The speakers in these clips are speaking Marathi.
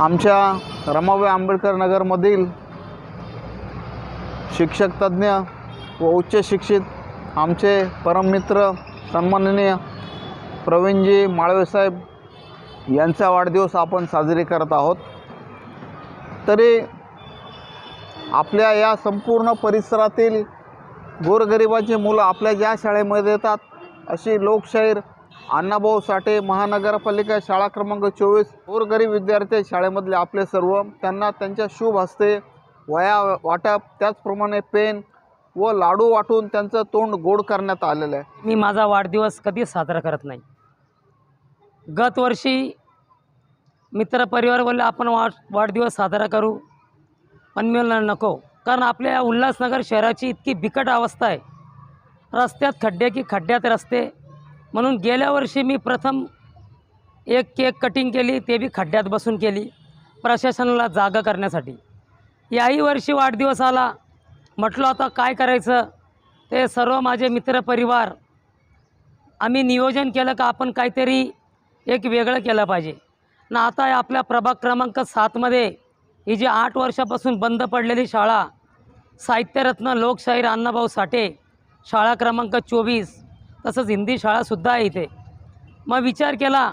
आमच्या रमाबाई आंबेडकर नगरमधील शिक्षक तज्ज्ञ व उच्च शिक्षित आमचे परममित्र सन्माननीय प्रवीणजी माळवेसाहेब यांचा वाढदिवस आपण साजरे करत आहोत. तरी आपल्या या संपूर्ण परिसरातील गोरगरिबाची मुलं आपल्या ज्या शाळेमध्ये येतात अशी लोकशाहीर अण्णाभाऊ साठे महानगरपालिका शाळा क्रमांक चोवीस गोरगरीब विद्यार्थी शाळेमधले आपले सर्व. त्यांना त्यांच्या शुभ हस्ते वया वाटप त्याचप्रमाणे पेन व लाडू वाटून त्यांचं तोंड गोड करण्यात आलेलं आहे. मी माझा वाढदिवस कधीच साजरा करत नाही. गत वर्षी मित्रपरिवार बोलले आपण वाढ वाढदिवस साजरा करू पण मी नको. कारण आपल्या उल्हासनगर शहराची इतकी बिकट अवस्था आहे. रस्त्यात खड्डे की खड्ड्यात रस्ते म्हणून गेल्या वर्षी मी प्रथम एक केक कटिंग केली ते बी खड्ड्यात बसून केली प्रशासनाला जागा करण्यासाठी. याही वर्षी वाढदिवस आला. म्हटलं आता काय करायचं? ते सर्व माझे मित्रपरिवार आम्ही नियोजन केलं का आपण काहीतरी एक वेगळं केलं पाहिजे. ना आता आपल्या प्रभाग क्रमांक सातमध्ये ही जी आठ वर्षापासून बंद पडलेली शाळा साहित्यरत्न लोकशाहीर अण्णाभाऊ साठे शाळा क्रमांक चोवीस तसंच हिंदी शाळासुद्धा आहे इथे. मग विचार केला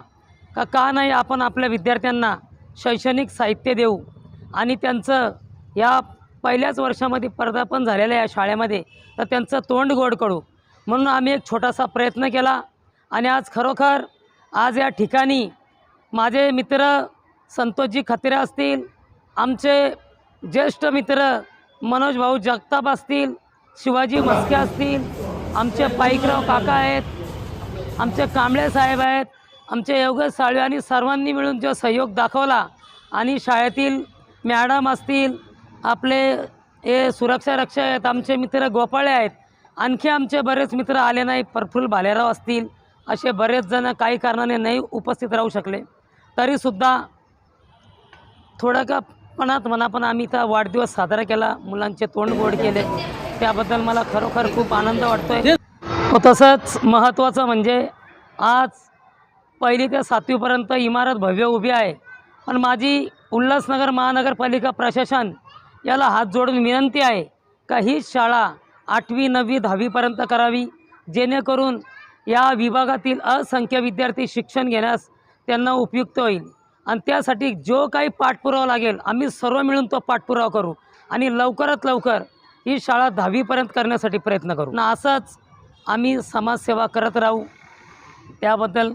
का का नाही आपण आपल्या विद्यार्थ्यांना शैक्षणिक साहित्य देऊ? आणि त्यांचं या पहिल्याच वर्षामध्ये पदार्पण झालेलं या शाळेमध्ये तर त्यांचं तोंड गोड करू. म्हणून आम्ही एक छोटासा प्रयत्न केला आणि आज खरोखर आज या ठिकाणी माझे मित्र संतोषजी खत्रे असतील आमचे ज्येष्ठ मित्र मनोज भाऊ जगताप असतील शिवाजी मस्के असतील आमचे पाईकराव काका आहेत आमचे कांबळे साहेब आहेत आमचे योगेश साळवे आणि सर्वांनी मिळून जो सहयोग दाखवला आणि शाळेतील मॅडम असतील आपले हे सुरक्षा रक्षक आहेत आमचे मित्र गोपाळे आहेत आणखी आमचे बरेच मित्र आले नाही प्रफुल्ल भालेराव असतील असे बरेच जण काही कारणाने नाही उपस्थित राहू शकले. तरीसुद्धा थोडं का पणात आम्ही इथं वाढदिवस साजरा केला मुलांचे तोंड गोड केले. त्याबद्दल मला खरोखर खूप आनंद वाटतोय. आहे तसंच महत्त्वाचं म्हणजे आज पहिली ते सातवीपर्यंत इमारत भव्य उभी आहे. पण माझी उल्हासनगर महानगरपालिका प्रशासन याला हात जोडून विनंती आहे का ही शाळा आठवी नववी दहावीपर्यंत करावी? जेणेकरून या विभागातील असंख्य विद्यार्थी शिक्षण घेण्यास त्यांना उपयुक्त होईल. आणि त्यासाठी जो काही पाठपुरावा लागेल आम्ही सर्व मिळून तो पाठपुरावा करू. आणि लवकरात लवकर ही शाळा दहावीपर्यंत करण्यासाठी प्रयत्न करू. ना असंच आम्ही समाजसेवा करत राहू त्याबद्दल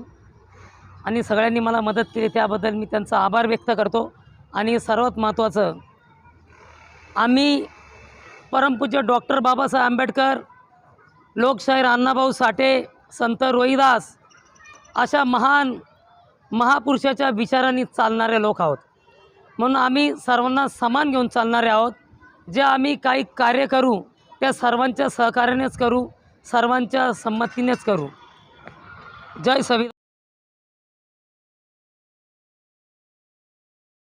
आणि सगळ्यांनी मला मदत केली त्याबद्दल मी त्यांचा आभार व्यक्त करतो. आणि सर्वात महत्त्वाचं आम्ही परमपूज्य डॉक्टर बाबासाहेब आंबेडकर लोकशाहीर अण्णाभाऊ साठे संत रोहिदास अशा महान महापुरुषाच्या विचारांनी चालणारे लोक आहोत. म्हणून आम्ही सर्वांना समान घेऊन चालणारे आहोत. जे आम्ही काही कार्य करू त्या सर्वांच्या सहकार्यानेच करू सर्वांच्या संमतीनेच करू. जय सवि